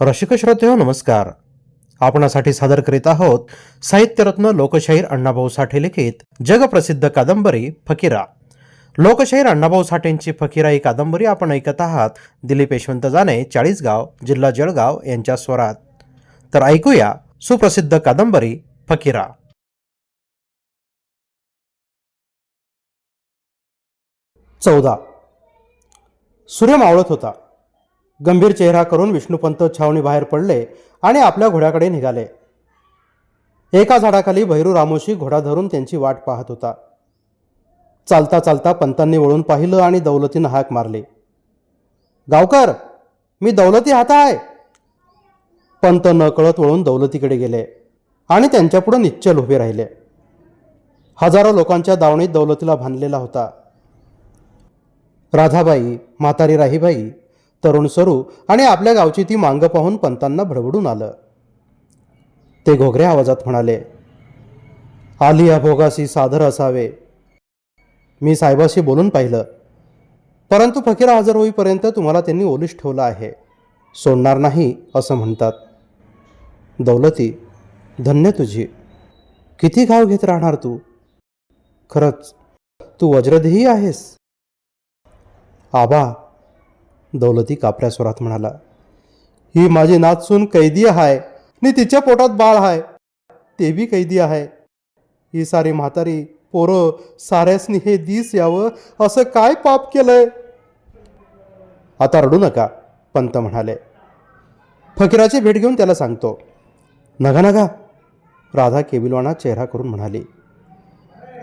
रसिक श्रोते नमस्कार. आपणासाठी सादर करीत आहोत साहित्यरत्न लोकशाहीर अण्णाभाऊ साठे लिखित जगप्रसिद्ध कादंबरी फकीरा. लोकशाहीर अण्णाभाऊ साठेंची फकीरा ही कादंबरी आपण ऐकत आहात. दिलीप यशवंत जाने चाळीसगाव जिल्हा जळगाव यांच्या स्वरात. तर ऐकूया सुप्रसिद्ध कादंबरी फकीरा. चौदा. सूर्य मावळत होता. गंभीर चेहरा करून विष्णुपंत छावणी बाहेर पडले आणि आपल्या घोड्याकडे निघाले. एका झाडाखाली भैरू रामोशी घोडा धरून त्यांची वाट पाहत होता. चालता चालता पंतांनी वळून पाहिलं आणि दौलतीनं हाक मारली. गावकर मी दौलती हात आहे पंत नकळत वळून दौलतीकडे गेले आणि त्यांच्यापुढं निश्चल उभे राहिले. हजारो लोकांच्या दावणीत दौलतीला बांधलेला होता. राधाबाई म्हातारी राहीबाई तरुण सरू आणि आपल्या गावची ती मांग पाहून पंतांना भडबडून आलं. ते घोगऱ्या आवाजात म्हणाले आली या भोगासी सादर असावे. मी साहेबाशी बोलून पाहिलं परंतु फकीर हजर होईपर्यंत तुम्हाला त्यांनी ओलीस ठेवलं आहे. सोडणार नाही असं म्हणतात. दौलती धन्य तुझी. किती घाव घेत राहणार तू? खरंच तू वज्रदेही आहेस. आबा दौलती कापऱ्या स्वरात म्हणाला ही माझी नाचसून कैदी आहे नि तिच्या पोटात बाळ आहे ते बी कैदी आहे. ही सारी म्हातारी पोरं साऱ्यासनी हे दिस यावं असं काय पाप केलंय? आता रडू नका पंत म्हणाले. फकीराची भेट घेऊन त्याला सांगतो नगा नगा राधा केबिलवाना चेहरा करून म्हणाली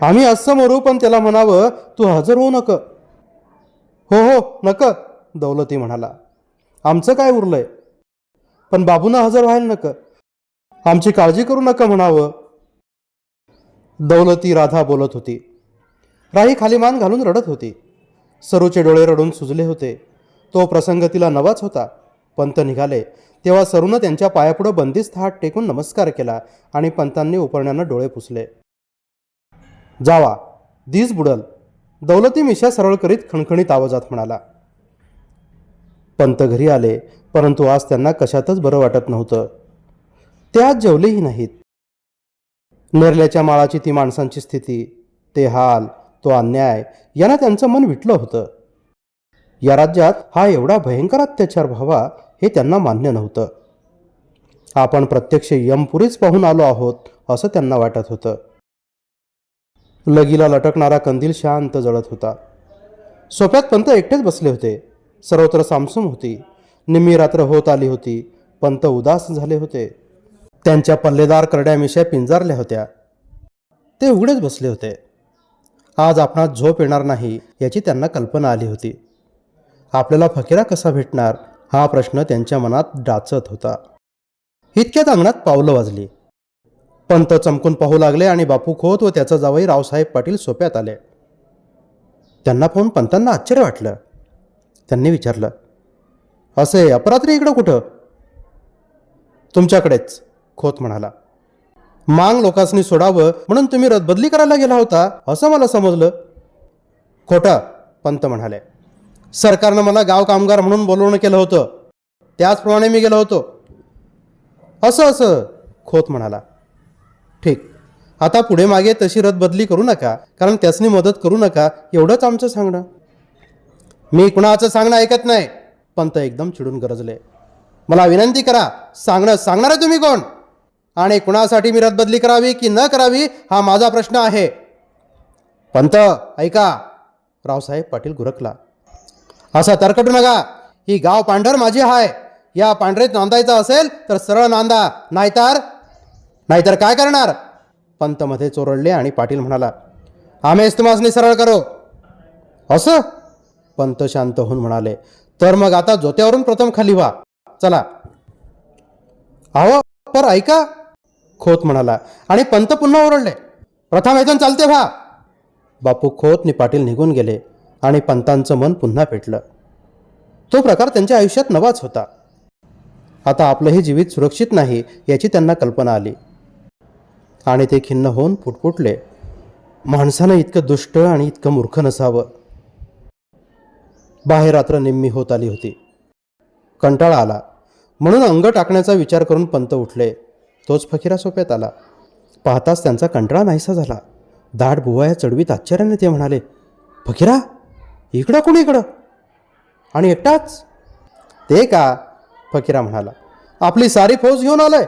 आम्ही असं मरू पण त्याला म्हणावं तू हजर होऊ नक. हो हो नक दौलती म्हणाला आमचं काय उरलंय? पण बाबूंना हजर व्हायला नका. आमची काळजी करू नका म्हणावं. दौलती राधा बोलत होती. राही खाली मान घालून रडत होती. सरूचे डोळे रडून सुजले होते. तो प्रसंग तिला नवाच होता. पंत निघाले. तेव्हा सरूनं त्यांच्या पायापुढं बंदिस्त हात टेकून नमस्कार केला आणि पंतांनी उपरण्यानं डोळे पुसले. जावा दिस बुडल. दौलती मिशा सरळ करीत खणखणीत आवाजात म्हणाला पंत घरी आले परंतु आज त्यांना कशातच बरं वाटत नव्हतं. ते आज जेवलेही नाहीत. नेरल्याच्या माळाची ती माणसांची स्थिती ते हाल तो अन्याय यांना त्यांचं मन विटलं होतं. या राज्यात हा एवढा भयंकर अत्याचार व्हावा हे त्यांना मान्य नव्हतं. आपण प्रत्यक्ष यमपुरीच पाहून आलो आहोत असं त्यांना वाटत होतं. लगीला लटकणारा कंदील शांत जळत होता. सोप्यात पंत एकटेच बसले होते. सर्वत्र सामसूम होती. निम्मी रात्र होत आली होती. पंत उदास झाले होते. त्यांच्या पल्लेदार करड्या मिश्या पिंजारल्या होत्या. ते उघडेच बसले होते. आज आपणात झोप येणार नाही याची त्यांना कल्पना आली होती. आपल्याला फकीरा कसा भेटणार? हा प्रश्न त्यांच्या मनात डाचत होता. इतक्यात अंगणात पावलं वाजली. पंत चमकून पाहू लागले आणि बापू खोत व त्याचा जावई रावसाहेब पाटील सोप्यात आले. त्यांना पाहून पंतांना आश्चर्य वाटलं. त्यांनी विचारलं असे अपरात्री इकडं कुठं? तुमच्याकडेच खोत म्हणाला. मांग लोकांनी सोडावं म्हणून तुम्ही रदबदली करायला गेला होता असं मला समजलं. खोटं पंत म्हणाले. सरकारनं मला गाव कामगार म्हणून बोलवणं केलं होतं. त्याचप्रमाणे मी गेलो होतो. असं असं खोत म्हणाला. ठीक. आता पुढे मागे तशी रदबदली करू नका कारण त्यासनी मदत करू नका एवढंच आमचं सांगणं. मी कुणाचं सांगणं ऐकत नाही. पंत एकदम चिडून गरजले. मला विनंती करा सांगणं सांगणार आहे तुम्ही कोण? आणि कुणासाठी मी रदबदली करावी की न करावी हा माझा प्रश्न आहे. पंत ऐका. रावसाहेब पाटील गुरकला असा तरकटू नका. ही गाव पांढर माझी आहे या पांढरेत नांदायचं असेल तर सरळ नांदा. नाहीतर? नाहीतर काय करणार? पंतमध्ये चोरडले आणि पाटील म्हणाला आम्हीच तुम्हाला सरळ करू. असं? पंत शांत होऊन म्हणाले तर मग आता जोत्यावरून प्रथम खाली व्हा. चला. अहो पर ऐका. खोत म्हणाला आणि पंत पुन्हा ओरडले. प्रथम इथून चालते व्हा. बापू खोत नि पाटील निघून गेले आणि पंतांचं मन पुन्हा पेटलं. तो प्रकार त्यांच्या आयुष्यात नवाच होता. आता आपलंही जीवित सुरक्षित नाही याची त्यांना कल्पना आली. आणि ते खिन्न होऊन फुटफुटले. माणसानं इतकं दुष्ट आणि इतकं मूर्ख नसावं. बाहेर रात्र निम्मी होत आली होती. कंटाळा आला. म्हणून अंग टाकण्याचा विचार करून पंत उठले. तोच फकीरा सोप्यात आला. पाहताच त्यांचा कंटाळा नाहीसा झाला. दाट बुवा या चढवीत आश्चर्याने ते म्हणाले फकीरा इकडं कोणी इकडं? आणि एकटाच? ते का? फकीरा म्हणाला. आपली सारी फौज घेऊन आलंय.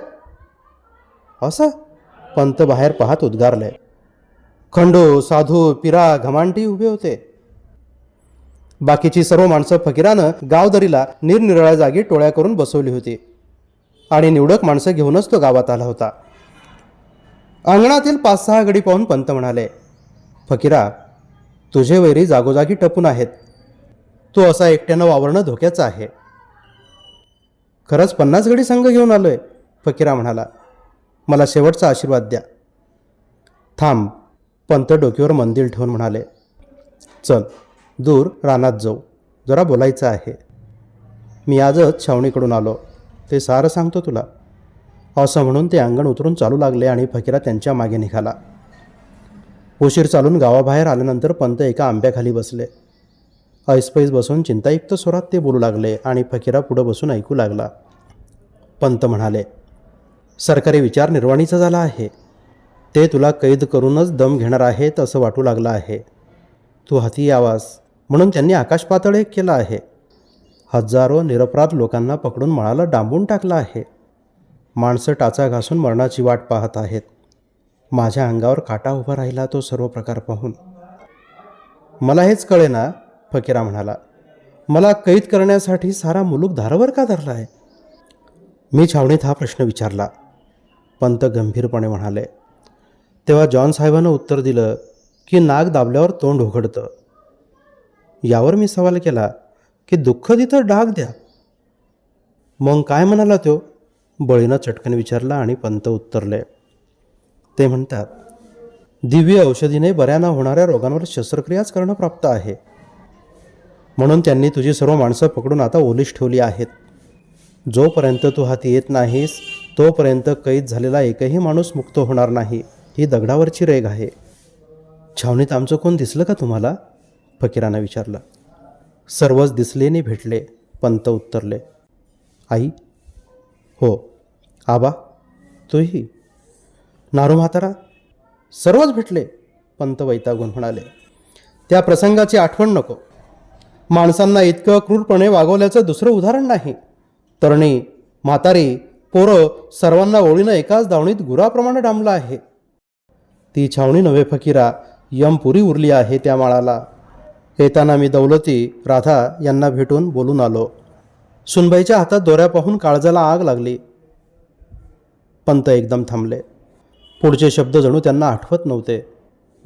असं? पंत बाहेर पाहत उद्गारले. खंडू साधू पिरा घमांटी उभे होते. बाकीची सर्व माणसं फकीरानं गावदरीला निरनिराळ्या जागी टोळ्या करून बसवली होती. आणि निवडक माणसं घेऊनच तो गावात आला होता. अंगणातील पाच सहा गडी पाहून पंत म्हणाले फकीरा तुझे वैरी जागोजागी टपून आहेत. तू असा एकट्यानं वावरणं धोक्याचं आहे. खरंच पन्नास गडी संघ घेऊन आलोय फकीरा म्हणाला. मला शेवटचा आशीर्वाद द्या. थांब पंत डोक्यावर मंदिर ठेवून म्हणाले. चल. दूर रानात जाऊ. जरा बोलायचं आहे. मी आजच छावणीकडून आलो. ते सारं सांगतो तुला. असं म्हणून ते अंगण उतरून चालू लागले आणि फकीरा त्यांच्या मागे निघाला. उशीर चालून गावाबाहेर आल्यानंतर पंत एका आंब्याखाली बसले. ऐसपैस बसून चिंतायुक्त स्वरात ते बोलू लागले आणि फकीरा पुढं बसून ऐकू लागला. पंत म्हणाले सरकारी विचार निर्वाणीचा झाला आहे. ते तुला कैद करूनच दम घेणार आहेत असं वाटू लागलं आहे. तू हाती यावास म्हणून त्यांनी आकाश पातळ एक केलं आहे हजारो निरपराध लोकांना पकडून मळाला डांबून टाकलं आहे. माणसं टाचा घासून मरणाची वाट पाहत आहेत. माझ्या अंगावर काटा उभा राहिला तो सर्व प्रकार पाहून. मला हेच कळेना फकीरा म्हणाला. मला कैद करण्यासाठी सारा मुलूक धारावर का धरला आहे? मी छावणीत हा प्रश्न विचारला. पंत गंभीरपणे म्हणाले. तेव्हा जॉन साहेबानं उत्तर दिलं की नाग दाबल्यावर तोंड उघडतं. यावर मी सवाल केला की दुःख तिथं डाग द्या. मग काय म्हणाला तो? बळीनं चटकन विचारला आणि पंत उत्तरले. ते म्हणतात दिव्य औषधीने बऱ्याना होणाऱ्या रोगांवर शस्त्रक्रियाच करणं प्राप्त आहे. म्हणून त्यांनी तुझी सर्व माणसं पकडून आता ओलीस ठेवली आहेत. जोपर्यंत तू हाती येत नाहीस तोपर्यंत कैद झालेला एकही माणूस मुक्त होणार नाही. ही दगडावरची रेग आहे. छावणीत आमचं कोण दिसलं का तुम्हाला? फकीरानं विचारलं सर्वच दिसलेने भेटले पंत उत्तरले. आई? हो. आबा? तूही? नारू म्हातारा सर्वच भेटले पंत वैतागून म्हणाले. त्या प्रसंगाची आठवण नको. माणसांना इतकं क्रूरपणे वागवल्याचं दुसरं उदाहरण नाही. तरणी म्हातारी पोरं सर्वांना ओळीनं एकाच दावणीत गुराप्रमाणे डांबलं आहे. ती छावणी नव्हे फकीरा यमपुरी उरली आहे त्या माळाला. येताना मी दौलती राधा यांना भेटून बोलून आलो. सुनबाईच्या हातात दोऱ्या पाहून काळजाला आग लागली. पंत एकदम थांबले. पुढचे शब्द जणू त्यांना आठवत नव्हते.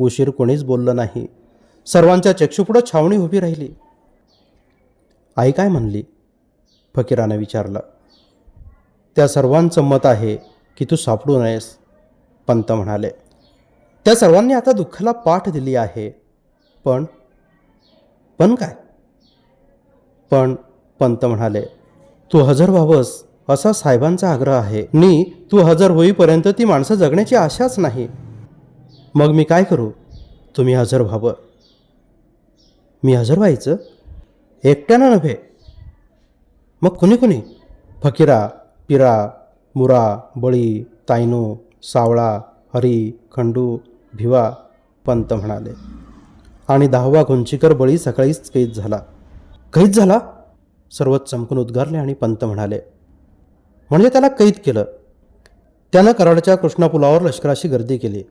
उशीर कोणीच बोललं नाही. सर्वांच्या चक्षुपुढं छावणी उभी राहिली. आई काय म्हणली? फकीरानं विचारलं. त्या सर्वांचं मत आहे की तू सापडू नयेस पंत म्हणाले. त्या सर्वांनी आता दुःखाला पाठ दिली आहे. पण पण काय? पण पंत म्हणाले तू हजर व्हावंस असा साहेबांचा आग्रह आहे. नी तू हजर होईपर्यंत ती माणसं जगण्याची आशाच नाही. मग मी काय करू? तुम्ही हजर व्हावं. मी हजर व्हायचं? एकट्यानं नव्हे. मग कुणी कुणी? फकीरा पिरा मुरा बळी तायनू सावळा हरी खंडू भिवा पंत म्हणाले. आणि दहावा घुंचीकर बळी सकाळीच कैद झाला. कैद झाला? सर्वच चमकून उद्गारले आणि पंत म्हणाले म्हणजे त्याला कैद केलं? त्यानं कराडच्या कृष्णापुलावर लष्कराशी गर्दी केली.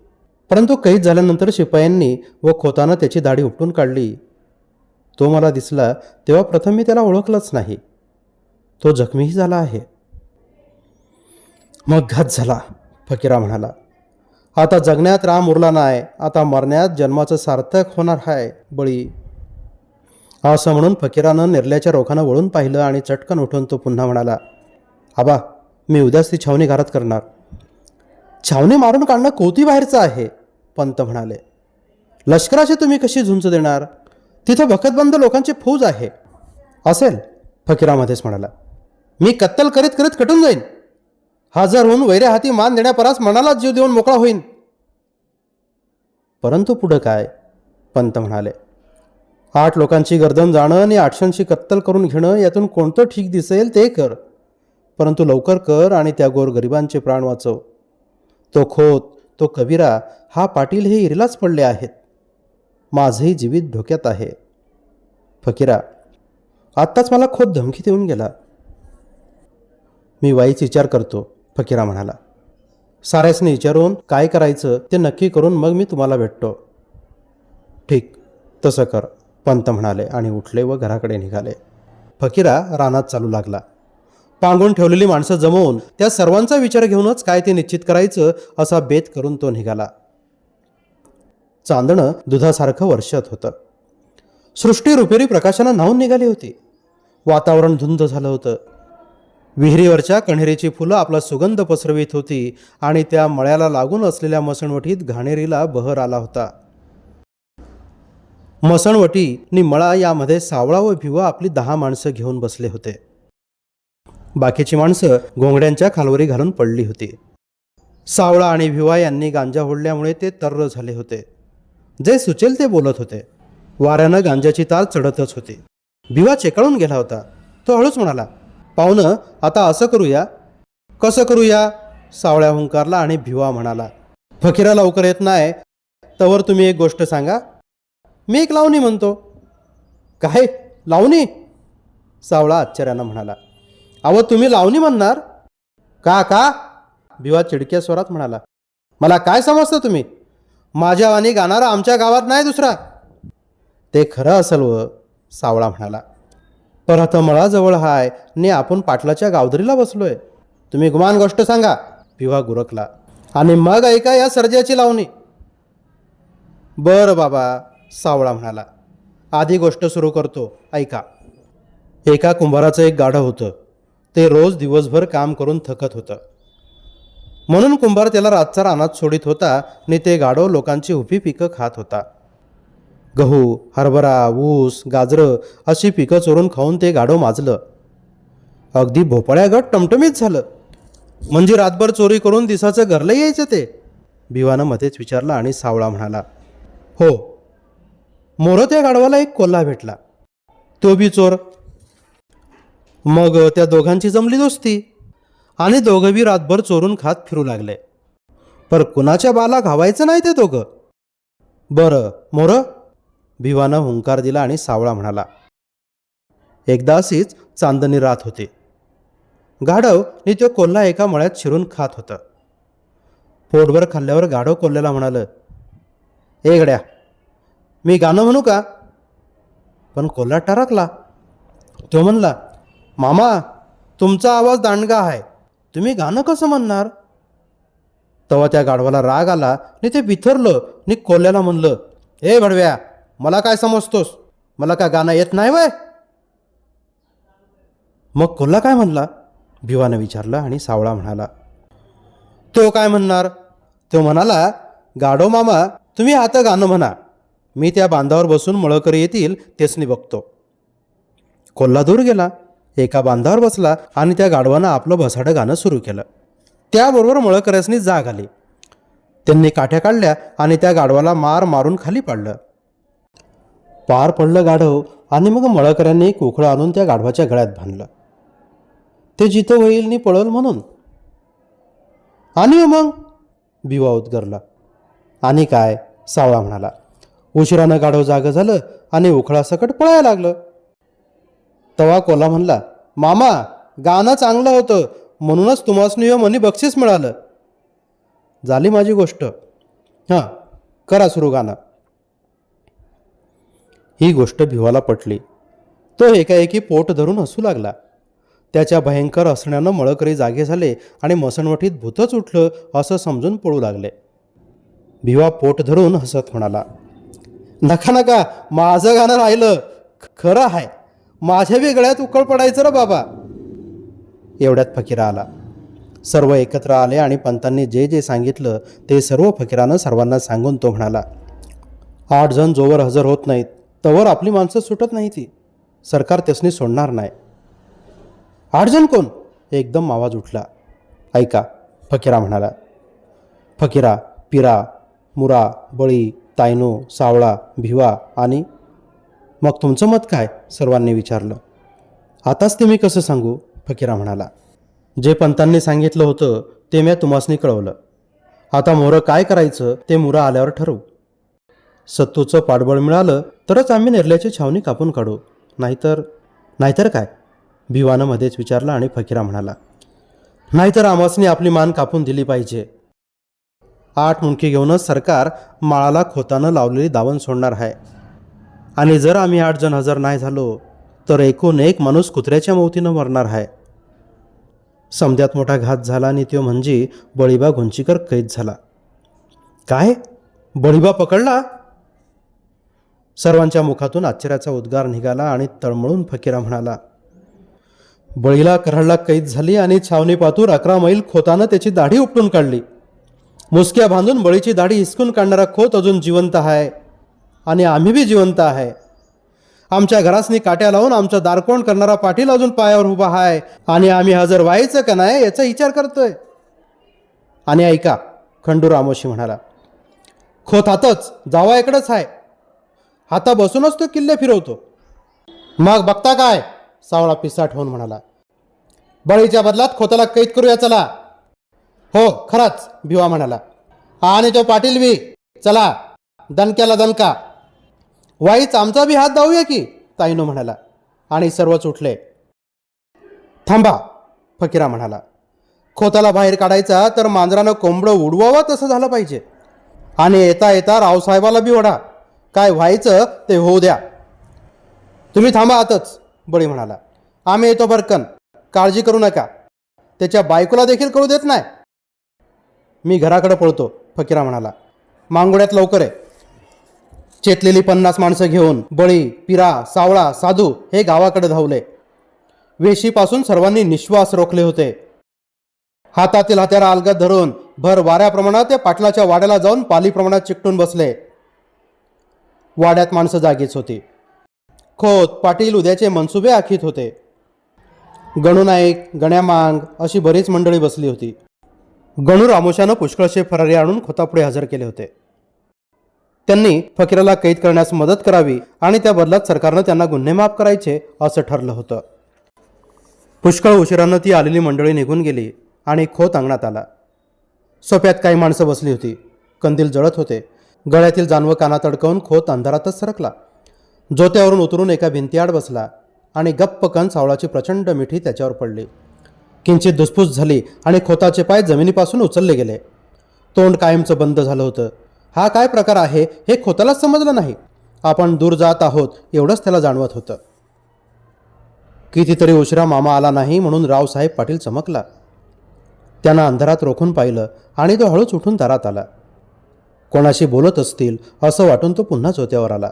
परंतु कैद झाल्यानंतर शिपायांनी व खोतानं त्याची दाढी उपटून काढली. तो मला दिसला तेव्हा प्रथम मी त्याला ओळखलंच नाही. तो जखमीही झाला आहे. मग घात झाला फकीरा म्हणाला. आता जगण्यात राम उरला नाही आता मरण्यात जन्माचं सार्थक होणार आहे बळी. असं म्हणून फकीरानं निर्ल्याच्या रोखानं वळून पाहिलं आणि चटकन उठून तो पुन्हा म्हणाला आबा मी उद्याच ती छावणी घरात करणार. छावणी मारून काढणं कोती बाहेरचं आहे? पंत म्हणाले. लष्कराशी तुम्ही कशी झुंज देणार? तिथं भकतबंद लोकांची फौज आहे. असेल फकीरामध्येच म्हणाला. मी कत्तल करीत करीत कटून जाईन. हजर होऊन वैऱ्या हाती मान देण्यापरास मनालाच जीव देऊन मोकळा होईन. परंतु पुढं काय? पंत म्हणाले. आठ लोकांची गर्दन जाणं आणि आठशेंची कत्तल करून घेणं यातून कोणतं ठीक दिसेल ते कर. परंतु लवकर कर आणि त्या गोरगरिबांचे प्राण वाचव. तो खोत तो कबीरा हा पाटील हे इरलाच पडले आहेत. माझंही जीवित धोक्यात आहे. फकीरा आत्ताच मला खोत धमकी देऊन गेला. मी वाईच विचार करतो. फकीरा म्हणाला साऱ्यासने विचारून काय करायचं ते नक्की करून मग मी तुम्हाला भेटतो. ठीक तसं कर पंत म्हणाले आणि उठले व घराकडे निघाले. फकीरा रानात चालू लागला. पांगून ठेवलेली माणसं जमवून त्या सर्वांचा विचार घेऊनच काय ते निश्चित करायचं असा बेत करून तो निघाला. चांदणं दुधासारखं वर्षत होतं. सृष्टी रुपेरी प्रकाशानं न्हावून निघाली होती. वातावरण धुंद झालं होतं. विहिरीवरच्या कण्हेरीची फुलं आपला सुगंध पसरवित होती आणि त्या मळ्याला लागून असलेल्या मसणवटीत घाणेरीला बहर आला होता. मसणवटी नि मळा यामध्ये सावळा व भिवा आपली दहा माणसं घेऊन बसले होते. बाकीची माणसं घोंगड्यांच्या खालवरी घालून पडली होती. सावळा आणि भिवा यांनी गांजा होडल्यामुळे ते तर्र झाले होते. जे सुचेल ते बोलत होते. वाऱ्यानं गांजाची तार चढतच होती. भिवा चेकाळून गेला होता. तो हळूच म्हणाला पाहुणं आता असं करूया. कसं करूया? सावळ्या हुंकारला आणि भिवा म्हणाला. फकीरा लवकर येत नाही तवर तुम्ही एक गोष्ट सांगा. मी एक लावणी म्हणतो. काय? लावणी? सावळा आश्चर्यानं म्हणाला. अहो तुम्ही लावणी म्हणणार? का का? भिवा चिडक्या स्वरात म्हणाला. मला काय समजतं तुम्ही? माझ्या वाणी गाणारा आमच्या गावात नाही दुसरा. ते खरं असेल व सावळा म्हणाला. परत मळाजवळ हाय. ने आपण पाटलाच्या गावधरीला बसलोय. तुम्ही गुमान गोष्ट सांगा. भिवा गुरकला. आणि मग ऐका या सर्जाची लावणी. बरं बाबा सावळा म्हणाला. आधी गोष्ट सुरू करतो. ऐका. एका कुंभाराचं एक गाढं होतं. ते रोज दिवसभर काम करून थकत होतं. म्हणून कुंभार त्याला रातचा रानात सोडित होता. आणि ते गाढव लोकांची उभी पिकं खात होता. गहू हरभरा ऊस गाजरं अशी पिकं चोरून खाऊन ते गाढव माजलं. अगदी भोपळ्यागट टमटमीत झालं. म्हणजे रातभर चोरी करून दिसाचं घरलं यायचं ते? भिवानं मध्येच विचारला आणि सावळा म्हणाला हो. मोरं त्या गाढवाला एक कोल्हा भेटला. तो बी चोर. मग त्या दोघांची जमली दोस्ती. आणि दोघं बी रातभर चोरून खात फिरू लागले. पर कुणाच्या बाला घावायचं नाही ते दोघं? बरं मोरं? भिवानं हुंकार दिला आणि सावळा म्हणाला एकदा अशीच चांदणी रात होती. गाढव नि तो कोल्हा एका मळ्यात शिरून खात होतं. पोटभर खाल्ल्यावर गाढव कोल्ह्याला म्हणालं ए गड्या मी गाणं म्हणू का? पण कोल्हा टरकला. तो म्हणला मामा तुमचा आवाज दांडगा आहे. तुम्ही गाणं कसं म्हणणार? तेव्हा त्या गाढवाला राग आला आणि ते बिथरलं आणि कोल्ह्याला म्हणलं ए भडव्या मला काय समजतोस? मला काय गाणं येत नाही वय? मग कोल्हा काय म्हणला? भिवानं विचारलं आणि सावळा म्हणाला तो काय म्हणणार? तो म्हणाला गाडो मामा तुम्ही आता गाणं म्हणा. मी त्या बांधावर बसून मळकरी येतील तेचनी बघतो. कोल्हा दूर गेला. एका बांधावर बसला आणि त्या गाढवानं आपलं भसाडं गाणं सुरू केलं. त्याबरोबर मळकऱ्यासनी जाग आली. त्यांनी काठ्या काढल्या आणि त्या गाढवाला मार मारून खाली पाडलं. पार पडलं गाढव आणि मग मळकऱ्यांनी एक आणून त्या गाढवाच्या गळ्यात बांधलं. ते जिथं होईल नि पळल म्हणून. आणि हो मग? बिवा उद्गरला. आणि काय? सावळा म्हणाला. उशिरानं गाढव जागं झालं आणि उखळासकट पळायला लागलं. तवा कोला म्हणला मामा गाणं चांगलं होतं. म्हणूनच तुम्हासनी हो मनी बक्षीस मिळालं. झाली माझी गोष्ट. हां करा सुरू गाणं. ही गोष्ट भिवाला पटली. तो एकाएकी पोट धरून हसू लागला. त्याच्या भयंकर हसण्यानं मळकरी जागे झाले आणि मसणवटीत भूतच उठलं असं समजून पळू लागले. भिवा पोट धरून हसत म्हणाला नका नका माझं गाणं राहिलं. खरं आहे. माझ्या बी गळ्यात उकळ पडायचं रे बाबा. एवढ्यात फकीरा आला. सर्व एकत्र आले आणि पंतांनी जे जे सांगितलं ते सर्व फकीरानं सर्वांना सांगून तो म्हणाला आठ जण जोवर हजर होत नाहीत. तवर आपली माणसं सुटत नाही ती. सरकार त्यासनी सोडणार नाही. आठ जण कोण? एकदम आवाज उठला. ऐका फकीरा म्हणाला. फकीरा पिरा मुरा बळी तायनो सावळा भिवा आणि मग तुमचं मत काय? सर्वांनी विचारलं. आताच ते मी कसं सांगू? फकीरा म्हणाला. जे पंतांनी सांगितलं होतं ते मी तुम्हासनी कळवलं. आता मोरं काय करायचं ते मुरा आल्यावर ठरवू. सत्तूचं पाठबळ मिळालं तरच आम्ही निर्ल्याची छावणी कापून काढू. नाहीतर नाहीतर काय? भिवानं मध्येच विचारला आणि फकीरा म्हणाला नाहीतर आमासनी आपली मान कापून दिली पाहिजे. आठ मुंडकी घेऊनच सरकार माळाला खोतानं लावलेली दावण सोडणार आहे. आणि जर आम्ही आठ जण हजर नाही झालो तर एकूण एक माणूस कुत्र्याच्या मौतीनं मरणार आहे. समद्यात मोठा घात झाला आणि तो म्हणजे बळीबा घुंचीकर कैद झाला. काय? बळीबा पकडला? सर्वांच्या मुखातून आश्चर्याचा उद्गार निघाला आणि तळमळून फकीरा म्हणाला बळीला करहळला कैद झाली आणि छावणी पातूर अकरा मैल खोतानं त्याची दाढी उपटून काढली. मुसक्या बांधून बळीची दाढी हिसकून काढणारा खोत अजून जिवंत आहे आणि आम्ही बी जिवंत आहे. आमच्या घरासनी काट्या लावून आमचं दारकोण करणारा पाटील अजून पायावर उभा आहे आणि आम्ही हजर व्हायचं का नाही याचा विचार करतोय. आणि ऐका खंडू रामोशी म्हणाला खोतातच जावा इकडंच आहे आता बसूनच तो किल्ले फिरवतो. मग बघता काय? सावळा पिसाट होऊन म्हणाला. बळीच्या बदलात खोताला कैद करूया चला. हो खरंच भिवा म्हणाला. आणि तो पाटील बी चला दणक्याला दणका. वाईच आमचा बी हात जाऊया की? ताईनो म्हणाला. आणि सर्वच उठले. थांबा फकीरा म्हणाला. खोताला बाहेर काढायचा तर मांजरानं कोंबडं उडवावं तसं झालं पाहिजे. आणि येता येता रावसाहेबाला बी ओढा. काय व्हायचं ते होऊ द्या. तुम्ही थांबा आतच बळी म्हणाला. आम्ही येतो बरकन काळजी करू नका. त्याच्या बायकोला देखील करू देत नाही. मी घराकडे पळतो फकीरा म्हणाला. मांगोड्यात लवकर आहे चेतलेली पन्नास माणसं घेऊन बळी पिरा सावळा साधू हे गावाकडे धावले. वेशीपासून सर्वांनी निश्वास रोखले होते. हातातील हात्यारा अलगद धरून भर वाऱ्याप्रमाणात ते पाटलाच्या वाड्याला जाऊन पालीप्रमाणात चिकटून बसले. वाड्यात माणसं जागीच होती. खोत पाटील उद्याचे मनसुबे आखीत होते. गणूनाईक गण्यामांग गण्या मांग अशी बरीच मंडळी बसली होती. गणू रामोशानं पुष्कळशे फरारी आणून खोतापुढे हजर केले होते. त्यांनी फकीराला कैद करण्यास मदत करावी आणि त्या बदल्यात सरकारनं त्यांना गुन्हे माफ करायचे असं ठरलं होतं. पुष्कळ उशिरानं ती आलेली मंडळी निघून गेली आणि खोत अंगणात आला. सोप्यात काही माणसं बसली होती. कंदील जळत होते. गळ्यातील जानवं कानात अडकवून खोत अंधारातच सरकला. जोत्यावरून उतरून एका भिंतीआड बसला आणि गप्प कण सावळाची प्रचंड मिठी त्याच्यावर पडली. किंचित धुसफूस झाली आणि खोताचे पाय जमिनीपासून उचलले गेले. तोंड कायमचं बंद झालं होतं. हा काय प्रकार आहे हे खोतालाच समजलं नाही. आपण दूर जात आहोत एवढंच त्याला जाणवत होतं. कितीतरी उशिरा मामा आला नाही म्हणून रावसाहेब पाटील चमकला. त्यानं अंधारात रोखून पाहिलं आणि तो हळूच उठून दारात आला. कोणाशी बोलत असतील असं वाटून तो पुन्हा चोत्यावर आला.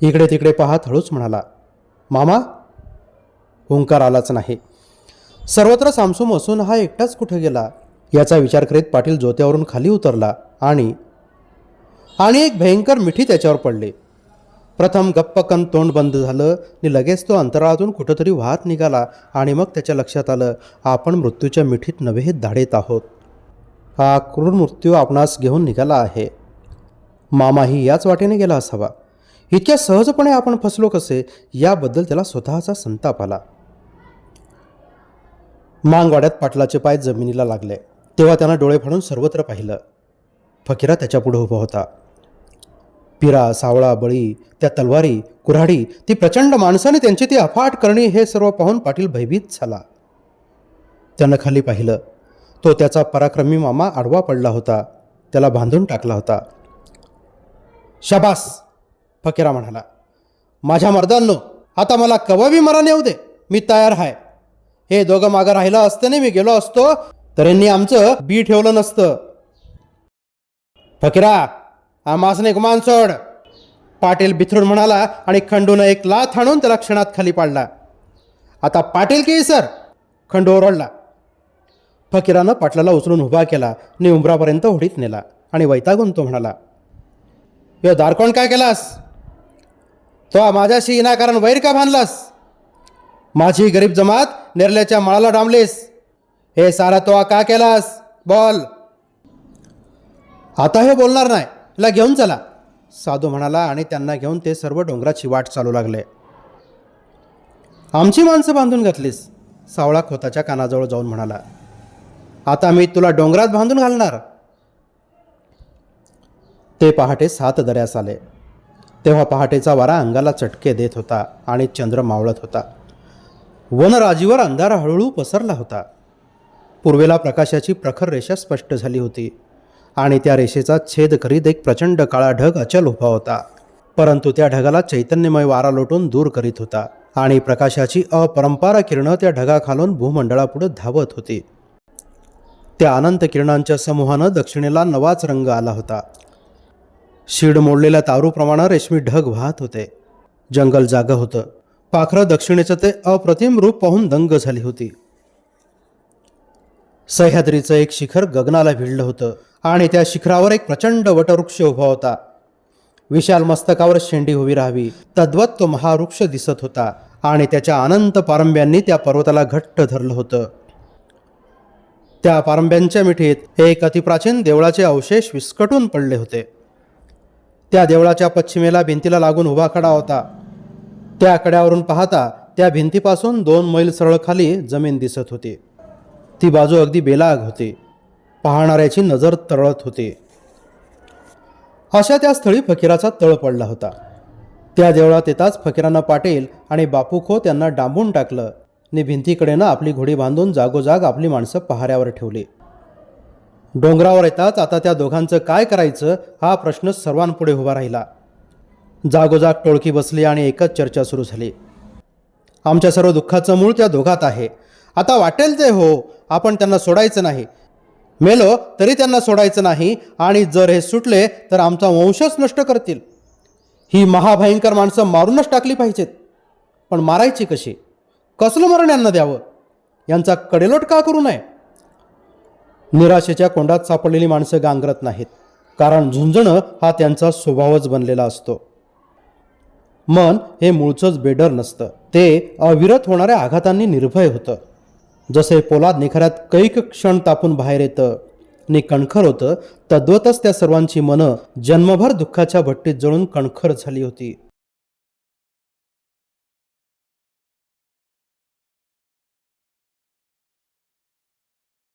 इकडे तिकडे पाहत हळूच म्हणाला मामा हुंकार आलाच नाही. सर्वत्र सामसूम असून हा एकटाच कुठे गेला? याचा विचार करीत पाटील जोत्यावरून खाली उतरला आणि आणि एक भयंकर मिठी त्याच्यावर पडली. प्रथम गप्पकन तोंड बंद झालं आणि लगेच तो अंतराळातून कुठंतरी वाहत निघाला आणि मग त्याच्या लक्षात आलं आपण मृत्यूच्या मिठीत नव्हे धाडेत आहोत. हा क्रूर मृत्यू आपणास घेऊन निघाला आहे. मामाही याच वाटेने गेला असावा. इतक्या सहजपणे आपण फसलो कसे? याबद्दल त्याला स्वतःचा संताप आला. मांगवाड्यात पाटलाचे पाय जमिनीला लागले. तेव्हा त्यानं डोळे फाडून सर्वत्र पाहिलं. फकीरा त्याच्यापुढे उभा होता. पिरा सावळा बळी त्या तलवारी कुऱ्हाडी ती प्रचंड माणसाने त्यांची ती अफाट करणी हे सर्व पाहून पाटील भयभीत झाला. त्यानं खाली पाहिलं. तो त्याचा पराक्रमी मामा आडवा पडला होता. त्याला बांधून टाकला होता. शबास फकीरा म्हणाला. माझ्या मर्दांनो आता मला कवाबी मरण येऊ दे. मी तयार आहे हे दोघं मागं राहिलं असतं नाही मी गेलो असतो तर यांनी आमचं बी ठेवलं नसतं. फकीरा आमासने गुमान सोड पाटील बिथरून म्हणाला आणि खंडूनं एक लाथ आणून त्याला क्षणात खाली पाडला. आता पाटील की सर? खंडू ओरडला. फकीरानं पाटलाला उचलून उभा केला आणि उंबरापर्यंत होडीत नेला आणि वैतागून तो म्हणाला यो दारकोण काय केलास? तो माझ्याशी इनाकारण वैर का बांधलास? माझी गरीब जमात नेरल्याच्या माळाला डांबलीस. हे सारा तो का केलास? बोल. आता हे बोलणार नाही. ला घेऊन चला. साधू म्हणाला आणि त्यांना घेऊन ते सर्व डोंगराची वाट चालू लागले. आमची माणसं बांधून घातलीस. सावळा खोताच्या कानाजवळ जाऊन म्हणाला आता मी तुला डोंगरात बांधून घालणार. ते पहाटे सात दऱ्यास आले. तेव्हा पहाटेचा वारा अंगाला चटके देत होता आणि चंद्र मावळत होता. वनराजीवर अंधार हळूहळू पसरला होता. पूर्वेला प्रकाशाची प्रखर रेषा स्पष्ट झाली होती आणि त्या रेषेचा छेद करीत एक प्रचंड काळा ढग अचल उभा होता. परंतु त्या ढगाला चैतन्यमय वारा लोटून दूर करीत होता आणि प्रकाशाची अपरंपार किरणं त्या ढगाखालून भूमंडळापुढे धावत होती. त्या अनंत किरणांच्या समूहानं दक्षिणेला नवाच रंग आला होता. शीड मोडलेल्या तारूप्रमाणे रेशमी ढग वाहत होते. जंगल जागं होतं. पाखरं दक्षिणेचं ते अप्रतिम रूप पाहून दंग झाली होती. सह्याद्रीचं एक शिखर गगनाला भिडलं होतं आणि त्या शिखरावर एक प्रचंड वटवृक्ष उभा होता. विशाल मस्तकावर शेंडी उभी राहावी तद्वत तो महावृक्ष दिसत होता आणि त्याच्या अनंत पारंब्यांनी त्या पर्वताला घट्ट धरलं होतं. त्या पारंब्यांच्या मिठीत एक अतिप्राचीन देवळाचे अवशेष विस्कटून पडले होते. त्या देवळाच्या पश्चिमेला भिंतीला लागून उभा कडा होता. त्या कड्यावरून पाहता त्या भिंतीपासून दोन मैल सरळ खाली जमीन दिसत होती. ती बाजू अगदी बेलाग होती. पाहणाऱ्याची नजर तळत होती. अशा त्या स्थळी फकीराचा तळ पडला होता. त्या देवळात येताच फकीरानं पाटील आणि बापू खो त्यांना डांबून टाकलं. आणि भिंतीकडेनं आपली घोडी बांधून जागोजाग आपली माणसं पहाऱ्यावर ठेवली. डोंगरावर येताच आता त्या दोघांचं काय करायचं हा प्रश्न सर्वांपुढे उभा राहिला. जागोजाग टोळकी बसली आणि एकच चर्चा सुरू झाली. आमच्या सर्व दुःखाचं मूळ त्या दोघात आहे. आता वाटेल ते हो आपण त्यांना सोडायचं नाही. मेलो तरी त्यांना सोडायचं नाही आणि जर हे सुटले तर आमचा वंशच नष्ट करतील. ही महाभयंकर माणसं मारूनच टाकली पाहिजेत. पण मारायची कशी? कसलं मरण यांना द्यावं? यांचा कडेलोट का करू नये? निराशेच्या कोंडात सापडलेली माणसं गांगरत नाहीत. कारण झुंजणं हा त्यांचा स्वभावच बनलेला असतो. मन हे मूळचंच बेडर नसतं. ते अविरत होणाऱ्या आघातांनी निर्भय होतं. जसे पोलाद निखऱ्यात कैक क्षण तापून बाहेर येतं नि कणखर होतं तद्वतच त्या सर्वांची मनं जन्मभर दुःखाच्या भट्टीत जळून कणखर झाली होती.